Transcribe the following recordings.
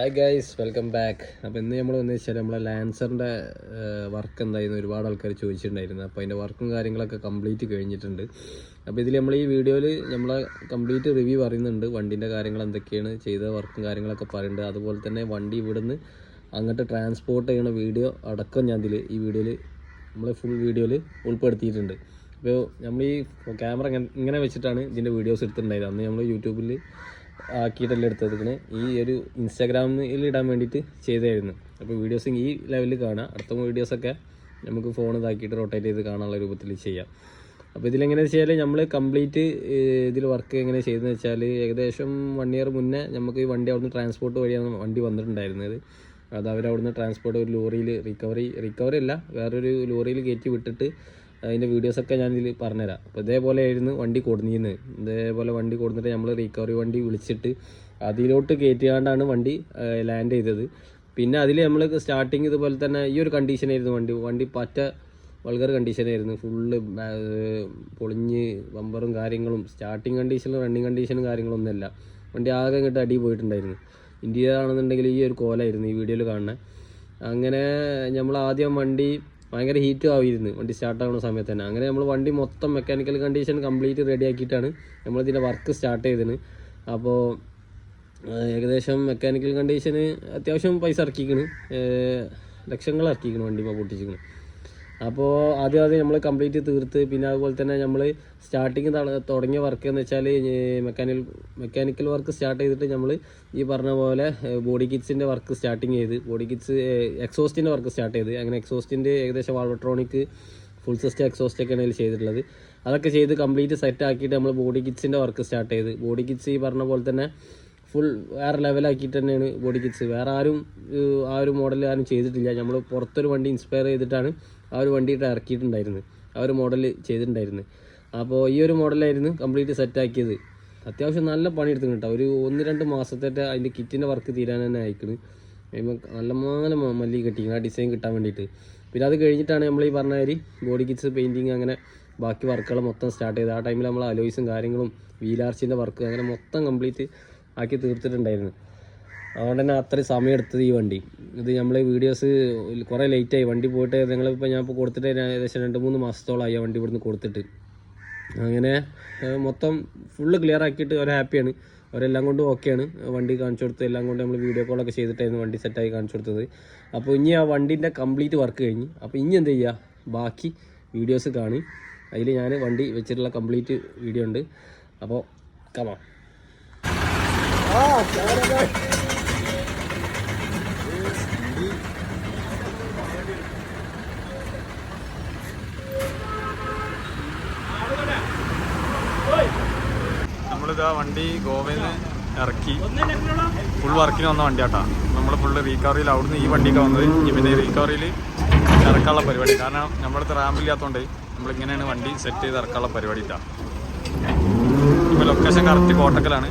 Hi guys welcome back അപ്പോൾ ഇന്ന് നമ്മൾ വന്നു വെച്ചാൽ നമ്മളെ ലാൻസറിന്റെ വർക്ക് എന്തായിരുന്നു? ഒരുപാട് ആൾക്കാർ ചോദിച്ചിട്ടുണ്ടായിരുന്നു. അപ്പോൾ അതിന്റെ വർക്കും കാര്യങ്ങളൊക്കെ കംപ്ലീറ്റ് കഴിഞ്ഞിട്ടുണ്ട്. അപ്പോൾ ഇതിൽ നമ്മൾ ഈ വീഡിയോയിൽ നമ്മളെ കംപ്ലീറ്റ് റിവ്യൂ പറയുന്നുണ്ട്. വണ്ടീന്റെ കാര്യങ്ങൾ എന്തൊക്കെയാണ് ചെയ്ത വർക്കും കാര്യങ്ങളൊക്കെ പറയുന്നുണ്ട്. അതുപോലെ തന്നെ വണ്ടി ഇവിടുന്ന് അങ്ങോട്ട് ട്രാൻസ്പോർട്ട് ചെയ്യുന്ന വീഡിയോ അടക്കം ഞാൻ ഇതിൽ ഈ വീഡിയോയിൽ നമ്മൾ ഫുൾ വീഡിയോയിൽ ഉൾപ്പെടുത്തിയിട്ടുണ്ട്. അപ്പോൾ നമ്മൾ ഈ ക്യാമറ ഇങ്ങനെ വെച്ചിട്ടാണ് ഇതിന്റെ വീഡിയോസ് എടുത്തിട്ടുണ്ടായത് അന്ന് നമ്മൾ യൂട്യൂബിൽ ആക്കിയിട്ടല്ല എടുത്തതിന് ഈ ഒരു ഇൻസ്റ്റാഗ്രാമിൽ ഇടാൻ വേണ്ടിയിട്ട് ചെയ്തായിരുന്നു. അപ്പോൾ വീഡിയോസ് ഈ ലെവലിൽ കാണാം. അടുത്ത വീഡിയോസൊക്കെ നമുക്ക് ഫോൺ ഇതാക്കിയിട്ട് റൊട്ടേറ്റ് ചെയ്ത് കാണാനുള്ള രൂപത്തിൽ ചെയ്യാം. അപ്പോൾ ഇതിലെങ്ങനെ വെച്ചാൽ നമ്മൾ കംപ്ലീറ്റ് ഇതിൽ വർക്ക് എങ്ങനെ ചെയ്തെന്ന് വെച്ചാൽ ഏകദേശം വൺ ഇയർ മുന്നേ നമുക്ക് ഈ വണ്ടി അവിടുന്ന് ട്രാൻസ്പോർട്ട് വഴിയാണ് വണ്ടി വന്നിട്ടുണ്ടായിരുന്നത്. അത് അവരവിടുന്ന് ട്രാൻസ്പോർട്ട് ഒരു ലോറിയിൽ റിക്കവറി റിക്കവറി അല്ല വേറൊരു ലോറിയിൽ കയറ്റി വിട്ടിട്ട് അതിന്റെ വീഡിയോസൊക്കെ ഞാൻ ഇതിൽ പറഞ്ഞുതരാം. അപ്പോൾ ഇതേപോലെ ആയിരുന്നു വണ്ടി കൊടുന്നിരുന്നത് ഇതേപോലെ വണ്ടി കൊടുത്തിട്ട് നമ്മൾ റിക്കവറി വണ്ടി വിളിച്ചിട്ട് അതിലോട്ട് കയറ്റിയാണ്ടാണ് വണ്ടി ലാൻഡ് ചെയ്തത്. പിന്നെ അതിൽ നമ്മൾ സ്റ്റാർട്ടിങ് ഇതുപോലെ തന്നെ ഈ ഒരു കണ്ടീഷനായിരുന്നു വണ്ടി. വണ്ടി പറ്റ വൾഗർ കണ്ടീഷനായിരുന്നു ഫുള്ള് പൊളിഞ്ഞ് ബമ്പറും കാര്യങ്ങളും സ്റ്റാർട്ടിങ് കണ്ടീഷനും റണ്ണിങ് കണ്ടീഷനും കാര്യങ്ങളൊന്നുമല്ല. വണ്ടി ആകെ ഇങ്ങോട്ട് അടി പോയിട്ടുണ്ടായിരുന്നു. ഇന്ത്യയിലാണെന്നുണ്ടെങ്കിൽ ഈ ഒരു കോലായിരുന്നു ഈ വീഡിയോയിൽ കാണുന്നത് അങ്ങനെ നമ്മൾ ആദ്യം വണ്ടി ഭയങ്കര ഹീറ്റും ആവിയിരുന്നു. വണ്ടി സ്റ്റാർട്ട് ആവുന്ന സമയത്ത് തന്നെ. അങ്ങനെ നമ്മൾ വണ്ടി മൊത്തം മെക്കാനിക്കൽ കണ്ടീഷൻ കംപ്ലീറ്റ് റെഡി ആക്കിയിട്ടാണ് നമ്മളിതിന്റെ വർക്ക് സ്റ്റാർട്ട് ചെയ്തത്. അപ്പോൾ ഏകദേശം മെക്കാനിക്കൽ കണ്ടീഷന് അത്യാവശ്യം പൈസ ഇറക്കിക്കണ്. ലക്ഷങ്ങൾ ഇറക്കിക്കണ് വണ്ടി ഇപ്പോൾ അപ്പോൾ ആദ്യം ആദ്യം നമ്മൾ കംപ്ലീറ്റ് തീർത്ത് പിന്നെ അതുപോലെ തന്നെ നമ്മൾ സ്റ്റാർട്ടിങ് തുടങ്ങിയ വർക്ക് എന്ന് വെച്ചാൽ മെക്കാനിക്കൽ മെക്കാനിക്കൽ വർക്ക് സ്റ്റാർട്ട് ചെയ്തിട്ട് നമ്മൾ ഈ പറഞ്ഞ പോലെ ബോഡി കിറ്റ്സിന്റെ വർക്ക് സ്റ്റാർട്ടിങ് ചെയ്ത് ബോഡി കിറ്റ്സ് എക്സോസ്റ്റിന്റെ വർക്ക് സ്റ്റാർട്ട് ചെയ്ത്. അങ്ങനെ എക്സോസ്റ്റിന്റെ ഏകദേശം വാൾവട്രോണിക് ഫുൾ സിസ്റ്റം എക്സോസ്റ്റ് ഒക്കെയാണ് ആണെങ്കിൽ ചെയ്തിട്ടുള്ളത്. അതൊക്കെ ചെയ്ത് കംപ്ലീറ്റ് സെറ്റ് ആക്കിയിട്ട് നമ്മൾ ബോഡി കിറ്റ്സിന്റെ വർക്ക് സ്റ്റാർട്ട് ചെയ്ത്. ബോഡി കിറ്റ്സ് ഈ പറഞ്ഞ പോലെ തന്നെ ഫുൾ വേറെ ലെവലാക്കിയിട്ട് തന്നെയാണ് ബോഡി കിറ്റ്സ് വേറെ ആരും ആ ഒരു മോഡൽ ആരും ചെയ്തിട്ടില്ല. നമ്മൾ പുറത്തൊരു വണ്ടി ഇൻസ്പയർ ചെയ്തിട്ടാണ് ആ ഒരു വണ്ടി ഇറക്കിയിട്ടുണ്ടായിരുന്നു. ആ ഒരു മോഡൽ ചെയ്തിട്ടുണ്ടായിരുന്നു. അപ്പോൾ ഈ ഒരു മോഡലായിരുന്നു കംപ്ലീറ്റ് സെറ്റാക്കിയത് അത്യാവശ്യം നല്ല പണിയെടുത്തു കേട്ടോ. ഒരു ഒന്ന് രണ്ട് മാസത്തേറ്റ് അതിന്റെ കിറ്റിന്റെ വർക്ക് തീരാൻ തന്നെ നല്ല മാല മല്ലി കെട്ടി ആ ഡിസൈൻ കിട്ടാൻ വേണ്ടിയിട്ട്. പിന്നെ അത് കഴിഞ്ഞിട്ടാണ് നമ്മൾ ഈ പറഞ്ഞ ബോഡി കിറ്റ്സ് പെയിന്റിങ് അങ്ങനെ ബാക്കി വർക്കുകൾ മൊത്തം സ്റ്റാർട്ട് ചെയ്ത് ആ ടൈമിൽ നമ്മൾ അലോയ്സും കാര്യങ്ങളും വീലാർച്ചിന്റെ വർക്ക് അങ്ങനെ മൊത്തം കംപ്ലീറ്റ് ആക്കി തീർത്തിട്ടുണ്ടായിരുന്നു. അതുകൊണ്ട് തന്നെ അത്രയും സമയം എടുത്തത് ഈ വണ്ടി. ഇത് നമ്മൾ വീഡിയോസ് കുറേ ലേറ്റായി വണ്ടി പോയിട്ട് നിങ്ങളിപ്പോൾ ഞാൻ ഇപ്പോൾ കൊടുത്തിട്ട് ഏകദേശം രണ്ട് മൂന്ന് മാസത്തോളമായി ആ വണ്ടി ഇവിടുന്ന് കൊടുത്തിട്ട്. അങ്ങനെ മൊത്തം ഫുള്ള് ക്ലിയർ ആക്കിയിട്ട് അവർ ഹാപ്പിയാണ് അവരെല്ലാം കൊണ്ടും ഓക്കെയാണ് വണ്ടി കാണിച്ചു കൊടുത്ത് എല്ലാം കൊണ്ട് നമ്മൾ വീഡിയോ കോളൊക്കെ ചെയ്തിട്ടായിരുന്നു വണ്ടി സെറ്റായി കാണിച്ചു കൊടുത്തത്. അപ്പോൾ ഇനി ആ വണ്ടീന്റെ കംപ്ലീറ്റ് വർക്ക് കഴിഞ്ഞ് അപ്പോൾ ഇനി എന്ത് ചെയ്യുക ബാക്കി വീഡിയോസ് കാണി. അതിൽ ഞാൻ വണ്ടി വെച്ചിട്ടുള്ള കംപ്ലീറ്റ് വീഡിയോ ഉണ്ട്. അപ്പോൾ കമാ നമ്മളിതാ വണ്ടി ഗോവയിൽ നിന്ന് ഇറക്കി ഫുൾ വർക്കിന് വന്ന വണ്ടിയാട്ടാ. നമ്മൾ ഫുള്ള് റീകവറിയിൽ അവിടുന്ന് ഈ വണ്ടിയൊക്കെ വന്നത് ഇനി പിന്നെ റീകവറിയിൽ ഇറക്കാനുള്ള പരിപാടി. കാരണം നമ്മുടെ അടുത്ത് റാമ്പില്ലാത്തതുകൊണ്ട് നമ്മളിങ്ങനെയാണ് വണ്ടി സെറ്റ് ചെയ്ത് ഇറക്കാനുള്ള പരിപാടി ഇട്ടാ ഇപ്പോൾ ലൊക്കേഷൻ കറക്റ്റ് കോട്ടക്കലാണ്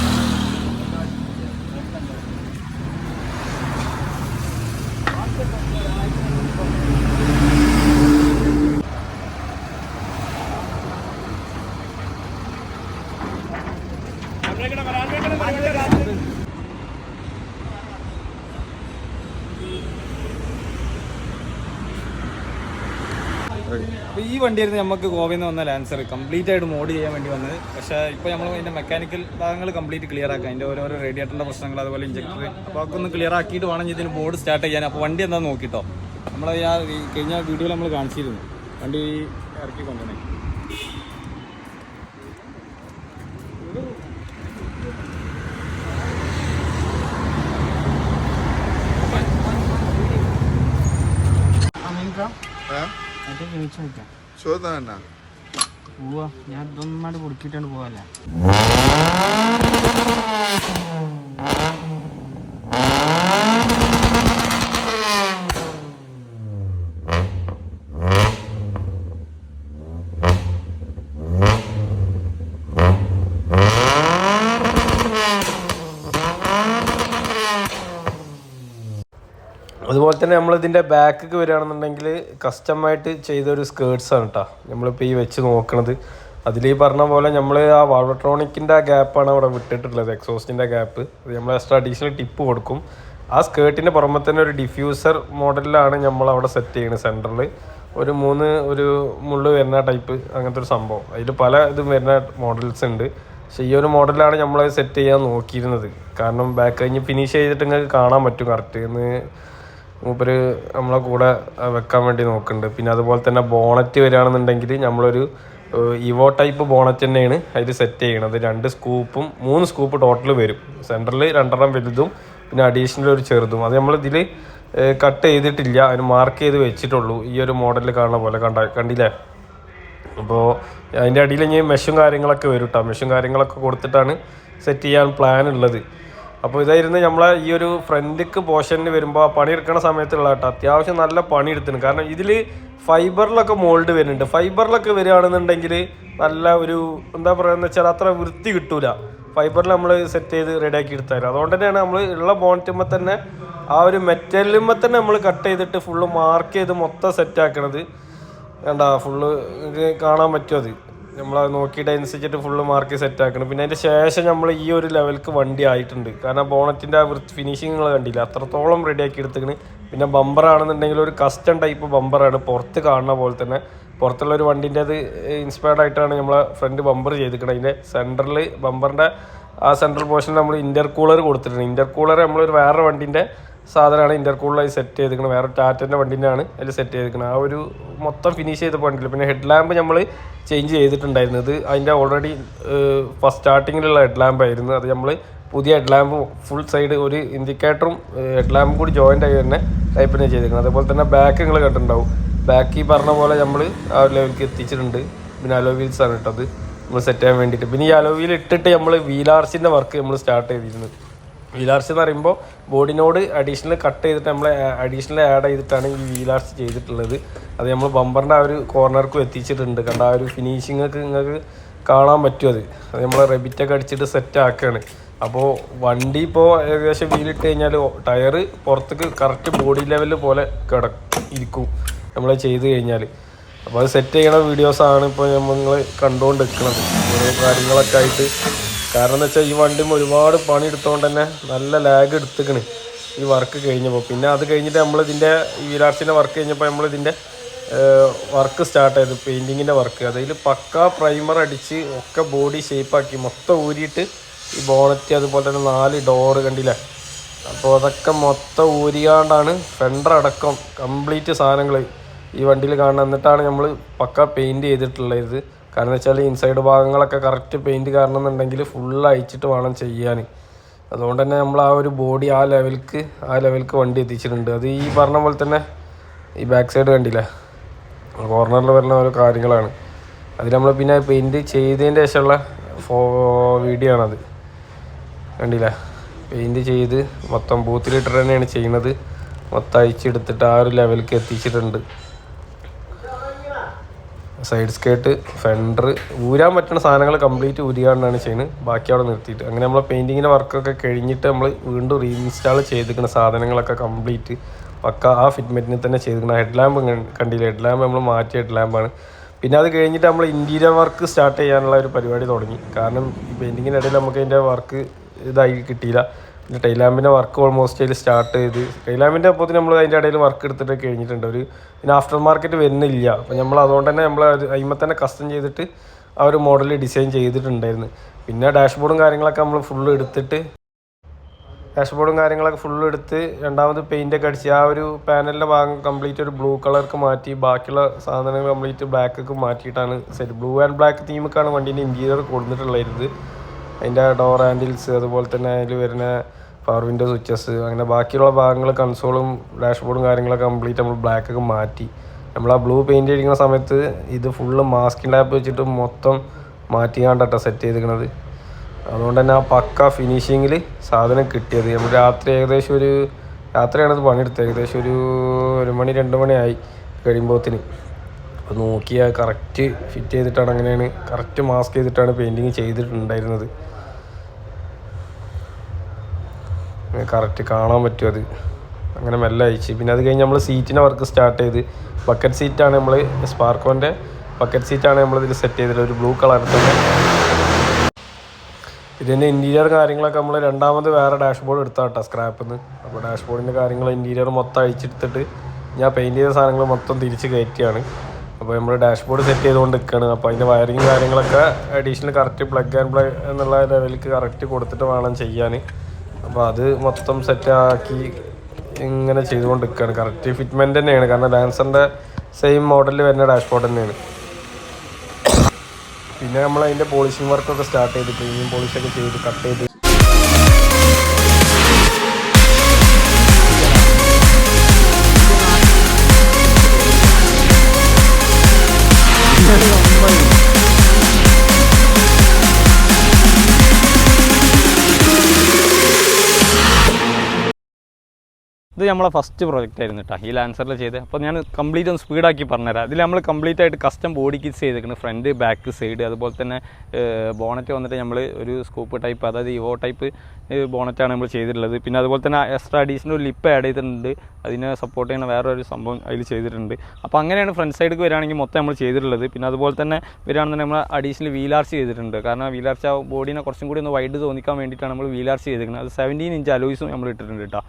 അപ്പോൾ ഈ വണ്ടിയായിരുന്നു നമുക്ക് ഗോവയിൽ നിന്ന് വന്ന ലാൻസർ കംപ്ലീറ്റ് ആയിട്ട് മോഡ് ചെയ്യാൻ വേണ്ടി വന്നത്. പക്ഷെ ഇപ്പോൾ നമ്മൾ അതിന്റെ മെക്കാനിക്കൽ ഭാഗങ്ങൾ കംപ്ലീറ്റ് ക്ലിയർ ആക്കാം. അതിന്റെ ഓരോരോ റേഡിയേറ്ററിന്റെ പ്രശ്നങ്ങൾ അതുപോലെ ഇഞ്ചക്ടർ അപ്പോൾ അതൊക്കെ ഒന്ന് ക്ലിയർ ആക്കിയിട്ട് വേണം ഇതിന് ബോർഡ് സ്റ്റാർട്ട് ചെയ്യാൻ. അപ്പോൾ വണ്ടി എന്താ നോക്കിട്ടോ. നമ്മൾ ആ കഴിഞ്ഞ വീഡിയോയിൽ നമ്മൾ കാണിച്ചിരുന്നു. വണ്ടി ഇറക്കി കൊണ്ടുവന്നേ പോവാ ഞാൻ ഇതൊന്നാട് കൊടുക്കിട്ടാണ് പോവല്ലേ ആ തന്നെ നമ്മളിതിന്റെ ബാക്കൊക്കെ വരികയാണെന്നുണ്ടെങ്കിൽ കസ്റ്റമായിട്ട് ചെയ്തൊരു സ്കേർട്സാണ് കേട്ടോ നമ്മളിപ്പോൾ ഈ വെച്ച് നോക്കണത്. അതിൽ ഈ പറഞ്ഞ പോലെ നമ്മൾ ആ വാൾട്രോണിക്കിന്റെ ആ ഗ്യാപ്പാണ് അവിടെ വിട്ടിട്ടുള്ളത് എക്സോസ്റ്റിന്റെ ഗ്യാപ്പ് അത് നമ്മൾ എക്സ്ട്രാ അഡീഷണൽ ടിപ്പ് കൊടുക്കും. ആ സ്കേർട്ടിന്റെ പുറമെ തന്നെ ഒരു ഡിഫ്യൂസർ മോഡലിലാണ് നമ്മൾ അവിടെ സെറ്റ് ചെയ്യുന്നത് സെന്ററിൽ ഒരു മൂന്ന് ഒരു മുള്ള് വരുന്ന ടൈപ്പ് അങ്ങനത്തെ ഒരു സംഭവം. അതിൽ പല ഇതും വരുന്ന മോഡൽസ് ഉണ്ട്. പക്ഷേ ഈ ഒരു മോഡലാണ് നമ്മൾ സെറ്റ് ചെയ്യാൻ നോക്കിയിരുന്നത്. കാരണം ബാക്ക് കഴിഞ്ഞ് ഫിനിഷ് ചെയ്തിട്ട് നിങ്ങൾക്ക് കാണാൻ പറ്റും കറക്റ്റ് എന്ന് മൂപ്പര് നമ്മളെ കൂടെ വെക്കാൻ വേണ്ടി നോക്കുന്നുണ്ട്. പിന്നെ അതുപോലെ തന്നെ ബോണറ്റ് വരികയാണെന്നുണ്ടെങ്കിൽ നമ്മളൊരു ഇവോ ടൈപ്പ് ബോണറ്റ് തന്നെയാണ് അതിൽ സെറ്റ് ചെയ്യണത് രണ്ട് സ്കൂപ്പും മൂന്ന് സ്കൂപ്പ് ടോട്ടൽ വരും. സെന്ററിൽ രണ്ടെണ്ണം വലുതും പിന്നെ അഡീഷണൽ ഒരു ചെറുതും. അത് നമ്മളിതിൽ കട്ട് ചെയ്തിട്ടില്ല. അതിന് മാർക്ക് ചെയ്ത് വെച്ചിട്ടുള്ളൂ. ഈ ഒരു മോഡലിൽ കാണുന്ന പോലെ കണ്ട കണ്ടില്ലേ? അപ്പോൾ അതിന്റെ അടിയിൽ ഇനി മെഷും കാര്യങ്ങളൊക്കെ വരും കേട്ടോ മെഷും കാര്യങ്ങളൊക്കെ കൊടുത്തിട്ടാണ് സെറ്റ് ചെയ്യാൻ പ്ലാൻ ഉള്ളത്. അപ്പോൾ ഇതായിരുന്നു നമ്മളെ ഈ ഒരു ഫ്രണ്ടിക്ക് പോർഷനിൽ വരുമ്പോൾ പണിയെടുക്കണ സമയത്തുള്ള കേട്ടോ. അത്യാവശ്യം നല്ല പണി എടുത്തിന് കാരണം ഇതിൽ ഫൈബറിലൊക്കെ മോൾഡ് വരുന്നുണ്ട്. ഫൈബറിലൊക്കെ വരികയാണെന്നുണ്ടെങ്കിൽ നല്ല ഒരു എന്താ പറയുക വെച്ചാൽ അത്ര വൃത്തി കിട്ടൂല. ഫൈബറിൽ നമ്മൾ സെറ്റ് ചെയ്ത് റെഡിയാക്കി എടുത്തായിരുന്നു അതുകൊണ്ട് തന്നെയാണ് നമ്മൾ ഉള്ള ബോണറ്റുമ്പോൾ തന്നെ ആ ഒരു മെറ്റലുമ്പോൾ തന്നെ നമ്മൾ കട്ട് ചെയ്തിട്ട് ഫുള്ള് മാർക്ക് ചെയ്ത് മൊത്തം സെറ്റ് ആക്കണത്. വേണ്ട ഫുള്ള് കാണാൻ പറ്റും അത്. നമ്മൾ നോക്കിയിട്ട് അനുസരിച്ചിട്ട് ഫുള്ള് മാർക്ക് സെറ്റ് ആക്കണം. പിന്നെ അതിന്റെ ശേഷം നമ്മൾ ഈ ഒരു ലെവൽക്ക് വണ്ടി ആയിട്ടുണ്ട്. കാരണം ബോണറ്റിന്റെ ആ വൃത്തി ഫിനിഷിങ് നിങ്ങൾ കണ്ടില്ല? അത്രത്തോളം റെഡിയാക്കി എടുത്തേക്കണ്. പിന്നെ ബമ്പർ ആണെന്നുണ്ടെങ്കിൽ ഒരു കസ്റ്റം ടൈപ്പ് ബമ്പറാണ് പുറത്ത് കാണുന്ന പോലെ തന്നെ. പുറത്തുള്ള ഒരു വണ്ടിന്റെ അത് ഇൻസ്പയർഡ് ആയിട്ടാണ് നമ്മൾ ഫ്രണ്ട് ബമ്പർ ചെയ്തിരിക്കുന്നത് അതിന്റെ സെന്ററിൽ ബമ്പറിന്റെ ആ സെൻട്രൽ പോർഷൻ നമ്മൾ ഇന്റർ കൂളർ കൊടുത്തിട്ടുണ്ട്. ഇന്റർ കൂളർ നമ്മളൊരു വേറെ വണ്ടിന്റെ സാധനമാണ് ഇന്റർ കൂളറായി സെറ്റ് ചെയ്തിരിക്കുന്നത് വേറെ ടാറ്റന്റെ വണ്ടിന്റെ ആണ് അതിൽ സെറ്റ് ചെയ്തിരിക്കുന്നത് ആ ഒരു മൊത്തം ഫിനിഷ് ചെയ്ത വണ്ടിയിൽ പിന്നെ ഹെഡ് ലാമ്പ് നമ്മൾ ചേഞ്ച് ചെയ്തിട്ടുണ്ടായിരുന്നത്. അതിന്റെ ഓൾറെഡി ഫസ്റ്റ് സ്റ്റാർട്ടിങ്ങിലുള്ള ഹെഡ് ലാമ്പ് ആയിരുന്നു. അത് നമ്മൾ പുതിയ ഹെഡ് ലാമ്പ് ഫുൾ സൈഡ് ഒരു ഇൻഡിക്കേറ്ററും ഹെഡ് ലാമ്പും കൂടി ജോയിന്റ് ആയി തന്നെ ടൈപ്പ് തന്നെ ചെയ്തിരിക്കുന്നത് അതുപോലെ തന്നെ ബാക്ക് നിങ്ങൾ കണ്ടിട്ടുണ്ടാവും. ബാക്ക് ഈ പറഞ്ഞ പോലെ നമ്മൾ ആ ഒരു ലെവലിലേക്ക് എത്തിച്ചിട്ടുണ്ട്. പിന്നെ അലോ വീൽസ് ആണ് ഇട്ടത്. നമ്മൾ സെറ്റ് ചെയ്യാൻ വേണ്ടിയിട്ട്. പിന്നെ ഈ അലോ വീൽ ഇട്ടിട്ട് നമ്മൾ വീലാർച്ചിന്റെ വർക്ക് നമ്മൾ സ്റ്റാർട്ട് ചെയ്തിരുന്നു വീലാർച്ച് എന്ന് പറയുമ്പോൾ ബോഡിനോട് അഡീഷണൽ കട്ട് ചെയ്തിട്ട് നമ്മൾ അഡീഷണൽ ആഡ് ചെയ്തിട്ടാണ് ഈ വീലാർച്ച് ചെയ്തിട്ടുള്ളത്. അത് നമ്മൾ ബമ്പറിന്റെ ആ ഒരു കോർണർക്കും എത്തിച്ചിട്ടുണ്ട്. കണ്ട? ആ ഒരു ഫിനിഷിങ്ങൊക്കെ നിങ്ങൾക്ക് കാണാൻ പറ്റും അത്. അത് നമ്മൾ റെബിറ്റൊക്കെ അടിച്ചിട്ട് സെറ്റ് ആക്കുകയാണ് അപ്പോൾ വണ്ടി ഇപ്പോൾ ഏകദേശം വീലിട്ട് കഴിഞ്ഞാൽ ടയർ പുറത്തേക്ക് കറക്റ്റ് ബോഡി ലെവൽ പോലെ കിട ഇരിക്കും നമ്മൾ ചെയ്ത് കഴിഞ്ഞാൽ അപ്പോൾ അത് സെറ്റ് ചെയ്യണ വീഡിയോസാണ് ഇപ്പോൾ നമ്മൾ കണ്ടുകൊണ്ട് നിൽക്കുന്നത് ഓരോ കാര്യങ്ങളൊക്കെ ആയിട്ട് കാരണം എന്ന് വെച്ചാൽ ഈ വണ്ടി ഒരുപാട് പണി എടുത്തുകൊണ്ട് തന്നെ നല്ല ലാഗ് എടുത്തിക്കണ്. ഈ വർക്ക് കഴിഞ്ഞപ്പോൾ പിന്നെ അത് കഴിഞ്ഞിട്ട് നമ്മൾ ഇതിന്റെ ഈ വിരാട്സിന്റെ വർക്ക് കഴിഞ്ഞപ്പോൾ നമ്മൾ ഇതിന്റെ വർക്ക് സ്റ്റാർട്ട് ചെയ്തു പെയിന്റിങ്ങിന്റെ വർക്ക് അതിൽ പക്ക പ്രൈമർ അടിച്ച് ഒക്കെ ബോഡി ഷേപ്പാക്കി മൊത്തം ഊരിയിട്ട് ഈ ബോണറ്റ് അതുപോലെ തന്നെ നാല് ഡോറ് കണ്ടില്ലേ? അപ്പോൾ അതൊക്കെ മൊത്തം ഊരിയാണ്ടാണ് ഫെൻഡർ അടക്കം കംപ്ലീറ്റ് സാധനങ്ങൾ ഈ വണ്ടിയിൽ കാണുന്നത് എന്നിട്ടാണ് നമ്മൾ പക്ക പെയിന്റ് ചെയ്തിട്ടുള്ളത്. കാരണം വെച്ചാൽ ഇൻസൈഡ് ഭാഗങ്ങളൊക്കെ കറക്റ്റ് പെയിന്റ് കാരണം എന്നുണ്ടെങ്കിൽ ഫുൾ അയച്ചിട്ട് വേണം ചെയ്യാൻ അതുകൊണ്ട് തന്നെ നമ്മൾ ആ ഒരു ബോഡി ആ ലെവൽക്ക് ആ ലെവൽക്ക് വണ്ടി എത്തിച്ചിട്ടുണ്ട്. അത് ഈ പറഞ്ഞ പോലെ തന്നെ ഈ ബാക്ക് സൈഡ് കണ്ടില്ല? കോർണറിൽ വരുന്ന ഓരോ കാര്യങ്ങളാണ്. അതിൽ നമ്മൾ പിന്നെ പെയിന്റ് ചെയ്തതിന്റെ ശേഷമുള്ള ഫോ വീഡിയോ ആണത് കണ്ടില്ല? പെയിന്റ് ചെയ്ത് മൊത്തം ബൂത്തിലിട്ട് തന്നെയാണ് ചെയ്യുന്നത്. മൊത്തം അയച്ചെടുത്തിട്ട് ആ ഒരു ലെവലിലേക്ക് എത്തിച്ചിട്ടുണ്ട്. സൈഡ് സ്കേർട്ട് ഫെൻഡർ ഊരാൻ പറ്റുന്ന സാധനങ്ങൾ കംപ്ലീറ്റ് ഊരിയാണ്ടാണ് ചെയ്യുന്നത്. ബാക്കി അവിടെ നിർത്തിയിട്ട്. അങ്ങനെ നമ്മൾ പെയിന്റിങ്ങിന്റെ വർക്കൊക്കെ കഴിഞ്ഞിട്ട് നമ്മൾ വീണ്ടും റീഇൻസ്റ്റാൾ ചെയ്തിരിക്കുന്ന സാധനങ്ങളൊക്കെ കംപ്ലീറ്റ് പക്ക ആ ഫിറ്റ്മെന്റിന് തന്നെ ചെയ്തിരിക്കണം ഹെഡ് ലാമ്പ് കണ്ടില്ല? ഹെഡ് ലാമ്പ് നമ്മൾ മാറ്റിയ ഹെഡ് ലാമ്പാണ് പിന്നെ അത് കഴിഞ്ഞിട്ട് നമ്മൾ ഇന്റീരിയർ വർക്ക് സ്റ്റാർട്ട് ചെയ്യാനുള്ള ഒരു പരിപാടി തുടങ്ങി. കാരണം ഈ ഇടയിൽ നമുക്ക് അതിന്റെ വർക്ക് ഇതായി കിട്ടിയില്ല. ടൈലാമ്പിന്റെ വർക്ക് ഓൾമോസ്റ്റ് അതിൽ സ്റ്റാർട്ട് ചെയ്ത്. ടൈലാമ്പിന്റെ അപ്പോൾ നമ്മൾ അതിന്റെ ഇടയിൽ വർക്ക് എടുത്തിട്ട് കഴിഞ്ഞിട്ടുണ്ട്. ഒരു പിന്നെ ആഫ്റ്റർ മാർക്കറ്റ് വരുന്നില്ല. അപ്പോൾ നമ്മൾ അതുകൊണ്ട് തന്നെ നമ്മൾ അതിമ തന്നെ കസ്റ്റം ചെയ്തിട്ട് ആ ഒരു മോഡൽ ഡിസൈൻ ചെയ്തിട്ടുണ്ടായിരുന്നു. പിന്നെ ഡാഷ്ബോർഡും കാര്യങ്ങളൊക്കെ നമ്മൾ ഫുള്ള് എടുത്തിട്ട് ഡാഷ്ബോർഡും കാര്യങ്ങളൊക്കെ ഫുള്ള് എടുത്ത് രണ്ടാമത് പെയിന്റ് ഒക്കെ അടിച്ച് ആ ഒരു പാനലിന്റെ ഭാഗം കംപ്ലീറ്റ് ഒരു ബ്ലൂ കളർക്ക് മാറ്റി ബാക്കിയുള്ള സാധനങ്ങൾ കംപ്ലീറ്റ് ബ്ലാക്കൊക്കെ മാറ്റിയിട്ടാണ് സെറ്റ് ബ്ലൂ ആൻഡ് ബ്ലാക്ക് തീമൊക്കെയാണ് വണ്ടീന്റെ ഇന്റീരിയർ കൊടുത്തിട്ടുള്ളത്. അതിന്റെ ഡോർ ഹാൻഡിൽസ് അതുപോലെ തന്നെ അതിൽ വരുന്ന പവർ വിൻഡോ സ്വിച്ചസ് അങ്ങനെ ബാക്കിയുള്ള ഭാഗങ്ങൾ കൺസോളും ഡാഷ്ബോർഡും കാര്യങ്ങളൊക്കെ കംപ്ലീറ്റ് നമ്മൾ ബ്ലാക്ക് ഒക്കെ മാറ്റി. നമ്മൾ ആ ബ്ലൂ പെയിന്റ് അടിക്കുന്ന സമയത്ത് ഇത് ഫുള്ള് മാസ്കിൻ ടാപ്പ് വെച്ചിട്ട് മൊത്തം മാറ്റിയാണ്ടാട്ടോ സെറ്റ് ചെയ്തിരിക്കുന്നത് അതുകൊണ്ട് തന്നെ ആ പക്ക ഫിനിഷിങ്ങിൽ സാധനം കിട്ടിയത്. നമ്മൾ രാത്രി ഏകദേശം ഒരു രാത്രിയാണ് ഇത് പണിയെടുത്തത്. ഏകദേശം ഒരു ഒരു മണി രണ്ട് മണിയായി കഴിയുമ്പോത്തിന്. അപ്പോൾ നോക്കിയാൽ കറക്റ്റ് ഫിറ്റ് ചെയ്തിട്ടാണ് അങ്ങനെയാണ് കറക്റ്റ് മാസ്ക് ചെയ്തിട്ടാണ് പെയിന്റിങ് ചെയ്തിട്ടുണ്ടായിരുന്നത്. കറക്റ്റ് കാണാൻ പറ്റും അത്. അങ്ങനെ മെല്ലെ അയച്ച് പിന്നെ അത് കഴിഞ്ഞ് നമ്മൾ സീറ്റിന്റെ വർക്ക് സ്റ്റാർട്ട് ചെയ്ത്. ബക്കറ്റ് സീറ്റാണ് നമ്മൾ സ്പാർക്കോന്റെ ബക്കറ്റ് സീറ്റാണ് നമ്മൾ ഇതിൽ സെറ്റ് ചെയ്തിട്ടുള്ളത്. ഒരു ബ്ലൂ കളർ തന്നെ ഇതിന്റെ ഇന്റീരിയർ കാര്യങ്ങളൊക്കെ നമ്മൾ രണ്ടാമത് വേറെ ഡാഷ്ബോർഡ് എടുത്താ കേട്ടോ സ്ക്രാപ്പിൽ നിന്ന് അപ്പോൾ ഡാഷ്ബോർഡിന്റെ കാര്യങ്ങൾ ഇന്റീരിയർ മൊത്തം അഴിച്ചെടുത്തിട്ട് ഞാൻ പെയിന്റ് ചെയ്ത സാധനങ്ങൾ മൊത്തം തിരിച്ച് കയറ്റിയാണ് അപ്പോൾ നമ്മൾ ഡാഷ്ബോർഡ് സെറ്റ് ചെയ്തുകൊണ്ട് നിൽക്കുകയാണ് അപ്പോൾ അതിന്റെ വയറിങ് കാര്യങ്ങളൊക്കെ additional correct plug and plug എന്നുള്ള ലെവലിൽ കറക്റ്റ് കൊടുത്തിട്ട് വേണം ചെയ്യാൻ അപ്പോൾ അത് മൊത്തം സെറ്റാക്കി ഇങ്ങനെ ചെയ്തുകൊണ്ട് നിൽക്കുകയാണ് കറക്റ്റ് ഫിറ്റ്മെന്റ് തന്നെയാണ്. കാരണം ഡാൻസറിന്റെ സെയിം മോഡലിൽ വരുന്ന ഡാഷ്ബോർഡ് തന്നെയാണ്. പിന്നെ നമ്മൾ അതിന്റെ പോളിഷിംഗ് വർക്കൊക്കെ സ്റ്റാർട്ട് ചെയ്ത് പ്രീമിയം പോളിഷൊക്കെ ചെയ്ത് കട്ട് ചെയ്ത് ഇത് നമ്മളെ ഫസ്റ്റ് പ്രോജക്റ്റ് ആയിരുന്നു കേട്ടോ ഈ ലാൻസറിൽ ചെയ്ത്. അപ്പോൾ ഞാൻ കംപ്ലീറ്റ് ഒന്ന് സ്പീഡാക്കി പറഞ്ഞുതരാം. ഇതിൽ നമ്മൾ കംപ്ലീറ്റ് ആയിട്ട് കസ്റ്റം ബോഡി കിറ്റ്സ് ചെയ്തിരിക്കുന്നത് ഫ്രണ്ട് ബാക്ക് സൈഡ് അതുപോലെ തന്നെ ബോണറ്റ് വന്നിട്ട് നമ്മൾ ഒരു സ്കൂപ്പ് ടൈപ്പ് അതായത് ഇവോ ടൈപ്പ് ബോണറ്റാണ് നമ്മൾ ചെയ്തിട്ടുള്ളത്. പിന്നെ അതുപോലെ തന്നെ എക്സ്ട്രാ അഡീഷണൽ ഒരു ലിപ്പ് ആഡ് ചെയ്തിട്ടുണ്ട്. അതിനെ സപ്പോർട്ട് ചെയ്യുന്ന വേറെ ഒരു സംഭവം അതിൽ ചെയ്തിട്ടുണ്ട്. അപ്പോൾ അങ്ങനെയാണ് ഫ്രണ്ട് സൈഡിലേക്ക് വരികയാണെങ്കിൽ മൊത്തം നമ്മൾ ചെയ്തിട്ടുള്ളത്. പിന്നെ അതുപോലെ തന്നെ വരികയാണെന്നുണ്ടെങ്കിൽ നമ്മൾ അഡീഷണൽ വീലാർച്ച് ചെയ്തിട്ടുണ്ട്. കാരണം വീലാർച്ച് ആ ബോഡീനെ കുറച്ചും കൂടി ഒന്ന് വൈഡ് തോന്നിക്കാൻ വേണ്ടിയിട്ടാണ് നമ്മൾ വീലാർച്ച് ചെയ്തിരിക്കുന്നത് അത് സെവന്റീൻ ഇഞ്ച് അലോയ്സും നമ്മൾ ഇട്ടിട്ടുണ്ട് കേട്ടോ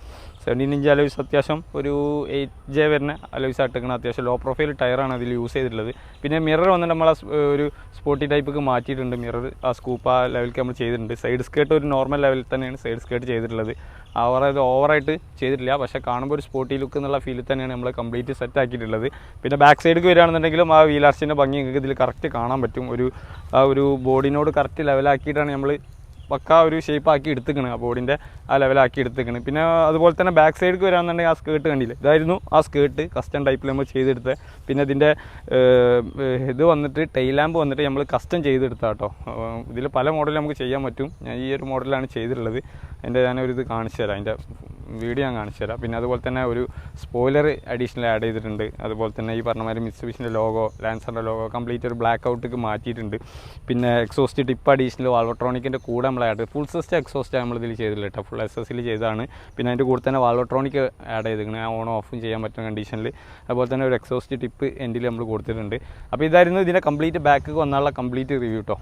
സെവന്റീൻ ഇഞ്ച് അലോയ്സ് അത്യാവശ്യം ഒരു എയ്റ്റ് ജെ വരുന്ന അലോയ്സ് ആട്ടിക്കണം അത്യാവശ്യം ലോ പ്രൊഫൈൽ ടയറാണ് അതിൽ യൂസ് ചെയ്തിട്ടുള്ളത്. പിന്നെ മിറർ വന്നിട്ട് നമ്മൾ ഒരു സ്പോട്ടി ടൈപ്പൊക്കെ മാറ്റിയിട്ടുണ്ട് മിറർ ആ സ്കൂപ്പ് ആ ലെവലിലേക്ക് നമ്മൾ ചെയ്തിട്ടുണ്ട്. സൈഡ് സ്കേർട്ട് ഒരു നോർമൽ ലെവലിൽ തന്നെയാണ് സൈഡ് സ്കേർട്ട് ചെയ്തിട്ടുള്ളത്. അവർ ഓവറായത് ഓവറായിട്ട് ചെയ്തിട്ടില്ല. പക്ഷേ കാണുമ്പോൾ ഒരു സ്പോട്ടി ലുക്ക് എന്നുള്ള ഫീലിൽ തന്നെയാണ് നമ്മൾ കംപ്ലീറ്റ് സെറ്റ് ആക്കിയിട്ടുള്ളത്. പിന്നെ ബാക്ക് സൈഡിലേക്ക് വരികയാണെന്നുണ്ടെങ്കിലും ആ വീലാർച്ചിന്റെ ഭംഗി നിങ്ങൾക്ക് ഇതിൽ കറക്റ്റ് കാണാൻ പറ്റും. ഒരു ആ ഒരു ബോഡിനോട് കറക്റ്റ് ലെവലാക്കിയിട്ടാണ് നമ്മൾ പക്ക ഒരു ഷേപ്പ് ആക്കി എടുത്തിക്കണ് ആ ബോഡിന്റെ ആ ലെവലാക്കി എടുത്തിക്കണ്. പിന്നെ അതുപോലെ തന്നെ ബാക്ക് സൈഡിലേക്ക് വരാമെന്നുണ്ടെങ്കിൽ ആ സ്കേർട്ട് കണ്ടില്ല? ഇതായിരുന്നു ആ സ്കേർട്ട് കസ്റ്റം ടൈപ്പിൽ നമ്മൾ ചെയ്തെടുത്തത്. പിന്നെ ഇതിന്റെ ഇത് വന്നിട്ട് ടൈൽ ലാമ്പ് വന്നിട്ട് നമ്മൾ കസ്റ്റം ചെയ്തെടുത്ത കേട്ടോ ഇതിൽ പല മോഡലും നമുക്ക് ചെയ്യാൻ പറ്റും. ഞാൻ ഈ ഒരു മോഡലാണ് ചെയ്തിട്ടുള്ളത്. അതിന്റെ ഞാനൊരു ഇത് കാണിച്ചു തരാം അതിന്റെ വീഡിയോ ഞാൻ കാണിച്ചു തരാം. പിന്നെ അതുപോലെ തന്നെ ഒരു സ്പോയിലർ അഡീഷണൽ ആഡ് ചെയ്തിട്ടുണ്ട്. അതുപോലെ തന്നെ ഈ പറഞ്ഞ മാതിരി മിസ്ബിഷിന്റെ ലോഗോ ലാൻസറിന്റെ ലോഗോ കംപ്ലീറ്റ് ഒരു ബ്ലാക്ക് ഔട്ടിക്ക് മാറ്റിയിട്ടുണ്ട്. പിന്നെ എക്സോസ്റ്റ് ടിപ്പ് അഡീഷണൽ വാൾവട്രോണിക്കിന്റെ കൂടെ നമ്മൾ ആഡ് ഫുൾ സിസ്റ്റം എക്സോസ്റ്റ് നമ്മൾ ഇതിൽ ചെയ്തില്ല ഫുൾ എസ് എസിൽ ചെയ്തതാണ്. പിന്നെ അതിന്റെ കൂടെ തന്നെ വാൾവട്രോണിക് ആഡ് ചെയ്തിരിക്കുന്നത് ഓൺ ഓഫും ചെയ്യാൻ പറ്റുന്ന കണ്ടീഷനിൽ അതുപോലെ തന്നെ ഒരു എക്സോസ്റ്റ് ടിപ്പ് എൻഡിൽ നമ്മൾ കൊടുത്തിട്ടുണ്ട്. അപ്പോൾ ഇതായിരുന്നു ഇതിന്റെ കംപ്ലീറ്റ് ബാക്ക് വന്നാലുള്ള കംപ്ലീറ്റ് റിവ്യൂ കേട്ടോ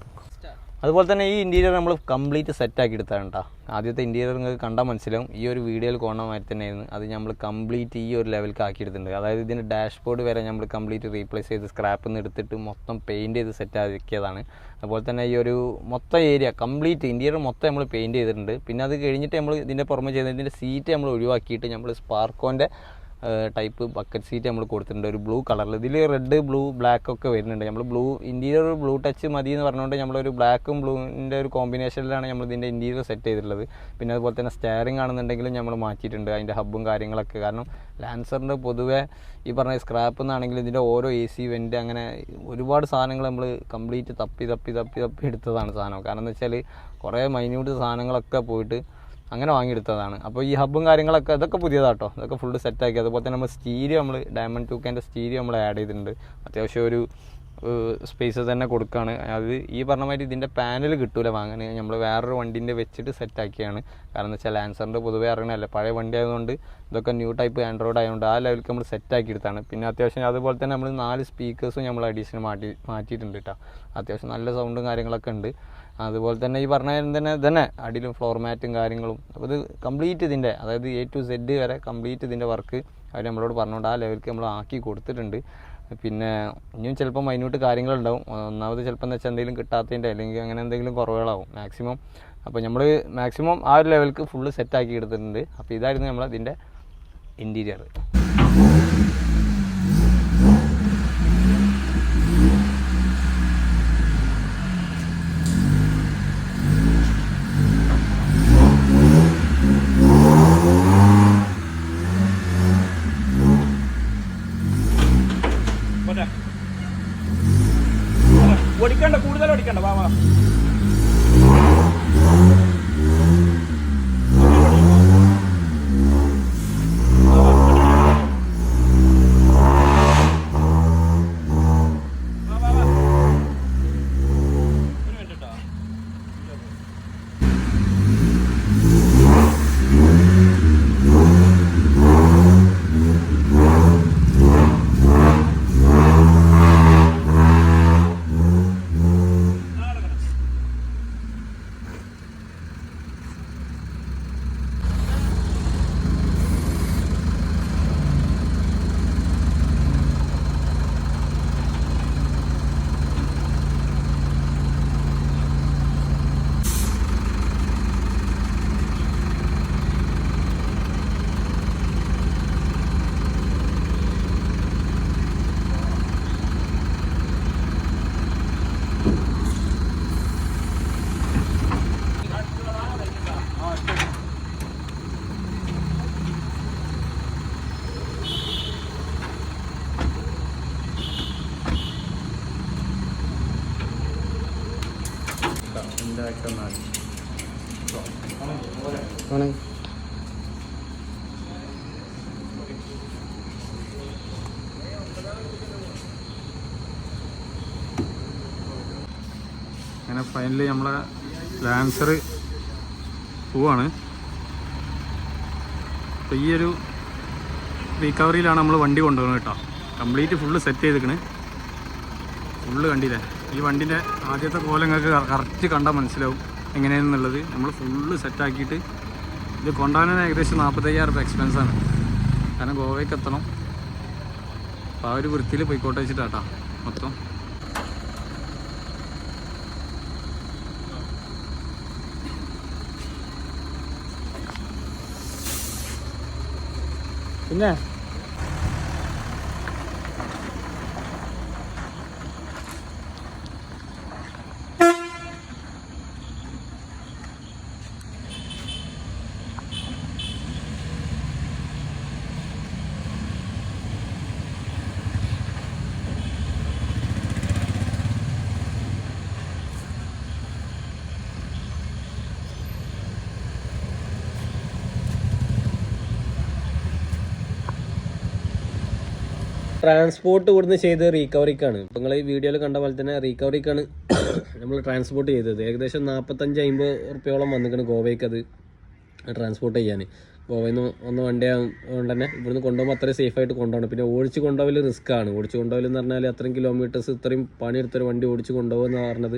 അതുപോലെ തന്നെ ഈ ഇന്റീരിയർ നമ്മൾ കംപ്ലീറ്റ് സെറ്റാക്കി എടുത്താണ് കേട്ടോ ആദ്യത്തെ ഇന്റീരിയർ നിങ്ങൾക്ക് കണ്ടാൽ മനസ്സിലാവും. ഈ ഒരു വീഡിയോയിൽ കോണ മാതിരി തന്നെയായിരുന്നു. അത് നമ്മൾ കംപ്ലീറ്റ് ഈ ഒരു ലെവലിലേക്ക് ആക്കിയെടുത്തിട്ടുണ്ട് അതായത് ഇതിന്റെ ഡാഷ്ബോർഡ് വരെ നമ്മൾ കംപ്ലീറ്റ് റീപ്ലേസ് ചെയ്ത് സ്ക്രാപ്പിൽ നിന്ന് എടുത്തിട്ട് മൊത്തം പെയിന്റ് ചെയ്ത് സെറ്റ് ആക്കിയതാണ്. അതുപോലെ തന്നെ ഈ ഒരു മൊത്തം ഏരിയ കംപ്ലീറ്റ് ഇന്റീരിയർ മൊത്തം നമ്മൾ പെയിന്റ് ചെയ്തിട്ടുണ്ട്. പിന്നെ അത് കഴിഞ്ഞിട്ട് നമ്മൾ ഇതിന്റെ പുറമെ ചെയ്ത് ഇതിന്റെ സീറ്റ് നമ്മൾ ഒഴിവാക്കിയിട്ട് നമ്മൾ സ്പാർക്കോന്റെ ടൈപ്പ് ബക്കറ്റ് സീറ്റ് നമ്മൾ കൊടുത്തിട്ടുണ്ട്. ഒരു ബ്ലൂ കളറിൽ ഇതിൽ റെഡ് ബ്ലൂ ബ്ലാക്ക് ഒക്കെ വരുന്നുണ്ട്. നമ്മൾ ബ്ലൂ ഇന്റീരിയർ ബ്ലൂ ടച്ച് മതി എന്ന് പറഞ്ഞുകൊണ്ട് നമ്മളൊരു ബ്ലാക്കും ബ്ലൂവിന്റെ ഒരു കോമ്പിനേഷനിലാണ് നമ്മൾ ഇതിന്റെ ഇന്റീരിയർ സെറ്റ് ചെയ്തിട്ടുള്ളത്. പിന്നെ അതുപോലെ തന്നെ സ്റ്റെയറിംഗ് ആണെന്നുണ്ടെങ്കിലും നമ്മൾ മാറ്റിയിട്ടുണ്ട്. അതിന്റെ ഹബ്ബും കാര്യങ്ങളൊക്കെ. കാരണം ലാൻസറിന്റെ പൊതുവെ ഈ പറഞ്ഞ സ്ക്രാപ്പ് എന്നാണെങ്കിൽ ഇതിന്റെ ഓരോ എ സി വെന്റ് അങ്ങനെ ഒരുപാട് സാധനങ്ങൾ നമ്മൾ കംപ്ലീറ്റ് തപ്പി തപ്പി തപ്പി തപ്പി എടുത്തതാണ് സാധനം. കാരണം എന്ന് വെച്ചാൽ കുറേ മൈന്യൂട്ട് സാധനങ്ങളൊക്കെ പോയിട്ട് അങ്ങനെ വാങ്ങിയെടുത്തതാണ്. അപ്പോൾ ഈ ഹബ്ബും കാര്യങ്ങളൊക്കെ ഇതൊക്കെ പുതിയതാട്ടോ. ഇതൊക്കെ ഫുള്ള് സെറ്റാക്കി അതുപോലെ തന്നെ നമ്മൾ സ്റ്റീരിയോ നമ്മൾ ഡയമണ്ട് ടു കേന്റെ സ്റ്റീരിയോ നമ്മൾ ആഡ് ചെയ്തിട്ടുണ്ട്. അത്യാവശ്യം ഒരു സ്പേസ് തന്നെ കൊടുക്കുകയാണ് അത് ഈ പറഞ്ഞ മാതിരി ഇതിന്റെ പാനൽ കിട്ടൂല വാങ്ങാൻ നമ്മൾ വേറൊരു വണ്ടീന്റെ വെച്ചിട്ട് സെറ്റാക്കിയാണ് കാരണം എന്ന് വെച്ചാൽ ആൻസറിന്റെ പൊതുവേ അറിയണമല്ലേ പഴയ വണ്ടി ആയതുകൊണ്ട് ഇതൊക്കെ ന്യൂ ടൈപ്പ് ആൻഡ്രോയിഡ് ആയതുകൊണ്ട് ആ ലെവലിലേക്ക് നമ്മൾ സെറ്റാക്കി എടുത്താണ്. പിന്നെ അത്യാവശ്യം അതുപോലെ തന്നെ നമ്മൾ നാല് സ്പീക്കേഴ്സും നമ്മൾ അഡീഷണൽ മാറ്റി മാറ്റിയിട്ടുണ്ട് കേട്ടോ അത്യാവശ്യം നല്ല സൗണ്ടും കാര്യങ്ങളൊക്കെ ഉണ്ട്. അതുപോലെ തന്നെ ഈ പറഞ്ഞ തന്നെ തന്നെ അടിയിലും ഫ്ലോർ മാറ്റും കാര്യങ്ങളും. അപ്പോൾ ഇത് കംപ്ലീറ്റ് ഇതിന്റെ അതായത് എ ടു സെഡ് വരെ കംപ്ലീറ്റ് ഇതിന്റെ വർക്ക് അവർ നമ്മളോട് പറഞ്ഞുകൊണ്ട് ആ ലെവലിലേക്ക് നമ്മൾ ആക്കി കൊടുത്തിട്ടുണ്ട്. പിന്നെ ഇനിയും ചിലപ്പോൾ മൈന്യൂട്ട് കാര്യങ്ങളുണ്ടാവും. ഒന്നാമത് ചിലപ്പോൾ എന്ന് വെച്ചാൽ എന്തെങ്കിലും കിട്ടാത്തതിന്റെ അല്ലെങ്കിൽ അങ്ങനെ എന്തെങ്കിലും കുറവുകളാവും മാക്സിമം അപ്പോൾ നമ്മൾ മാക്സിമം ആ ഒരു ലെവലിക്ക് ഫുള്ള് സെറ്റാക്കി എടുത്തിട്ടുണ്ട്. അപ്പോൾ ഇതായിരുന്നു നമ്മളതിന്റെ ഇന്റീരിയർ ഓടിക്കണ്ട കൂടുതൽ ഓടിക്കണ്ട വാ വാ. അങ്ങനെ ഫൈനലി നമ്മളെ ലാൻസർ പോവാണ്. അപ്പോൾ ഈ ഒരു റീകവറിയിലാണ് നമ്മൾ വണ്ടി കൊണ്ടുപോകുന്നത് കേട്ടോ. കംപ്ലീറ്റ് ഫുള്ള് സെറ്റ് ചെയ്തിക്കണ് ഫുള്ള് കണ്ടില്ലേ? ഈ വണ്ടിന്റെ ആദ്യത്തെ കോലം കറക്റ്റ് കണ്ടാൽ മനസ്സിലാവും എങ്ങനെയാണെന്നുള്ളത്. നമ്മൾ ഫുള്ള് സെറ്റാക്കിയിട്ട് ഇത് കൊണ്ടുപോകാൻ ഏകദേശം നാൽപ്പത്തയ്യായിരം രൂപ എക്സ്പെൻസാണ് കാരണം ഗോവയ്ക്ക് എത്തണം. അപ്പോൾ ആ ഒരു വൃത്തിയിൽ പോയിക്കോട്ടെ വെച്ചിട്ടാട്ടാ മൊത്തം. പിന്നെ? ട്രാൻസ്പോർട്ട് ഇവിടുന്ന് ചെയ്ത് റീകവറിക്കാണ് ഇപ്പം നിങ്ങൾ ഈ വീഡിയോയിൽ കണ്ട പോലെ തന്നെ റീകവറിക്കാണ് നമ്മൾ ട്രാൻസ്പോർട്ട് ചെയ്തത്. ഏകദേശം നാൽപ്പത്തഞ്ച് അമ്പത് റുപ്യോളം വന്നിക്കണം ഗോവയ്ക്ക് അത് ട്രാൻസ്പോർട്ട് ചെയ്യാൻ ഗോവയിൽ നിന്ന് ഒന്ന് വണ്ടി ആയതുകൊണ്ട് തന്നെ ഇവിടുന്ന് കൊണ്ടുപോകുമ്പോൾ അത്രയും സേഫായിട്ട് കൊണ്ടുപോകണം. പിന്നെ ഓടിച്ച് കൊണ്ടുപോകൽ റിസ്ക് ആണ്. ഓടിച്ച് കൊണ്ടുപോകൽ എന്ന് പറഞ്ഞാൽ അത്രയും കിലോമീറ്റേഴ്സ് ഇത്രയും പണിയെടുത്തൊരു വണ്ടി ഓടിച്ച് കൊണ്ടുപോകുക എന്ന് പറഞ്ഞത്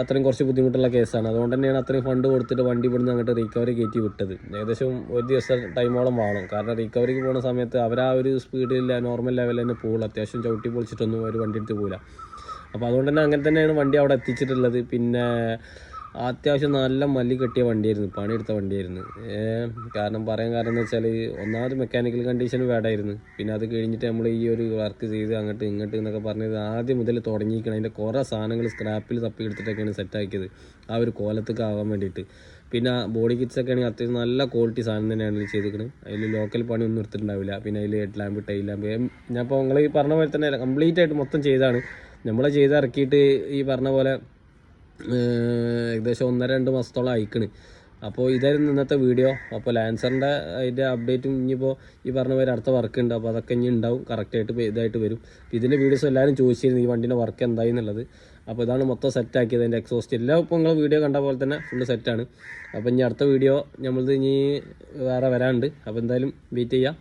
അത്രയും കുറച്ച് ബുദ്ധിമുട്ടുള്ള കേസാണ്. അതുകൊണ്ട് തന്നെയാണ് അത്രയും ഫണ്ട് കൊടുത്തിട്ട് വണ്ടി ഇവിടുന്ന് അങ്ങോട്ട് റിക്കവറി കയറ്റി വിട്ടത്. ഏകദേശം ഒരു ദിവസം ടൈമോളം വേണം. കാരണം റിക്കവറിക്ക് പോകുന്ന സമയത്ത് അവർ ആ ഒരു സ്പീഡിൽ നോർമൽ ലെവലിൽ തന്നെ പോകുള്ളൂ അത്യാവശ്യം ചവിട്ടി പൊളിച്ചിട്ടൊന്നും ഒരു വണ്ടി എടുത്ത് പോകില്ല അപ്പോൾ അതുകൊണ്ട് തന്നെ അങ്ങനെ തന്നെയാണ് വണ്ടി അവിടെ എത്തിച്ചിട്ടുള്ളത്. പിന്നെ അത്യാവശ്യം നല്ല മല്ലി കെട്ടിയ വണ്ടിയായിരുന്നു പണിയെടുത്ത വണ്ടിയായിരുന്നു. കാരണം പറയാൻ കാരണം എന്ന് വെച്ചാൽ ഒന്നാമത് മെക്കാനിക്കൽ കണ്ടീഷൻ വേടായിരുന്നു പിന്നെ അത് കഴിഞ്ഞിട്ട് നമ്മൾ ഈ ഒരു വർക്ക് ചെയ്ത് അങ്ങോട്ട് ഇങ്ങോട്ട് എന്നൊക്കെ പറഞ്ഞത് ആദ്യം മുതൽ തുടങ്ങിയിരിക്കണം അതിന്റെ കുറേ സാധനങ്ങൾ സ്ക്രാപ്പിൽ തപ്പി എടുത്തിട്ടൊക്കെയാണ് സെറ്റാക്കിയത് ആ ഒരു കോലത്തൊക്കെ ആവാൻ വേണ്ടിയിട്ട്. പിന്നെ ബോഡി കിറ്റ്സ് ഒക്കെ ആണെങ്കിൽ അത്യാവശ്യം നല്ല ക്വാളിറ്റി സാധനം തന്നെയാണ് ചെയ്തിരിക്കുന്നത് അതിൽ ലോക്കൽ പണി ഒന്നും എടുത്തിട്ടുണ്ടാവില്ല. പിന്നെ അതിൽ ഹെഡ് ലാമ്പ് ടൈൽ ലാമ്പ് ഞാൻ ഇപ്പോൾ നിങ്ങൾ ഈ പറഞ്ഞ പോലെ തന്നെ കംപ്ലീറ്റ് ആയിട്ട് മൊത്തം ചെയ്താണ്. നമ്മളെ ചെയ്ത് ഇറക്കിയിട്ട് ഈ പറഞ്ഞ പോലെ ഏകദേശം ഒന്നര രണ്ട് മാസത്തോളം അയക്കണ് അപ്പോൾ ഇതായിരുന്നു ഇന്നത്തെ വീഡിയോ അപ്പോൾ ലാൻസറിന്റെ അതിന്റെ അപ്ഡേറ്റും ഇനിയിപ്പോൾ ഈ പറഞ്ഞ പോലെ അടുത്ത വർക്ക് ഉണ്ട്. അപ്പോൾ അതൊക്കെ ഇനി ഉണ്ടാവും. കറക്റ്റായിട്ട് ഇതായിട്ട് വരും. ഇതിന്റെ വീഡിയോസ് എല്ലാവരും ചോദിച്ചിരുന്നു ഈ വണ്ടിന്റെ വർക്ക് എന്തായി എന്നുള്ളത്. അപ്പോൾ ഇതാണ് മൊത്തം സെറ്റാക്കിയത് അതിന്റെ എക്സോസ്റ്റ് എല്ലാം ഇപ്പോൾ നിങ്ങൾ വീഡിയോ കണ്ട പോലെ തന്നെ ഫുള്ള് സെറ്റാണ് അപ്പോൾ ഇനി അടുത്ത വീഡിയോ നമ്മളിത് ഇനി വേറെ വരാനുണ്ട്. അപ്പോൾ എന്തായാലും വെയിറ്റ് ചെയ്യാം.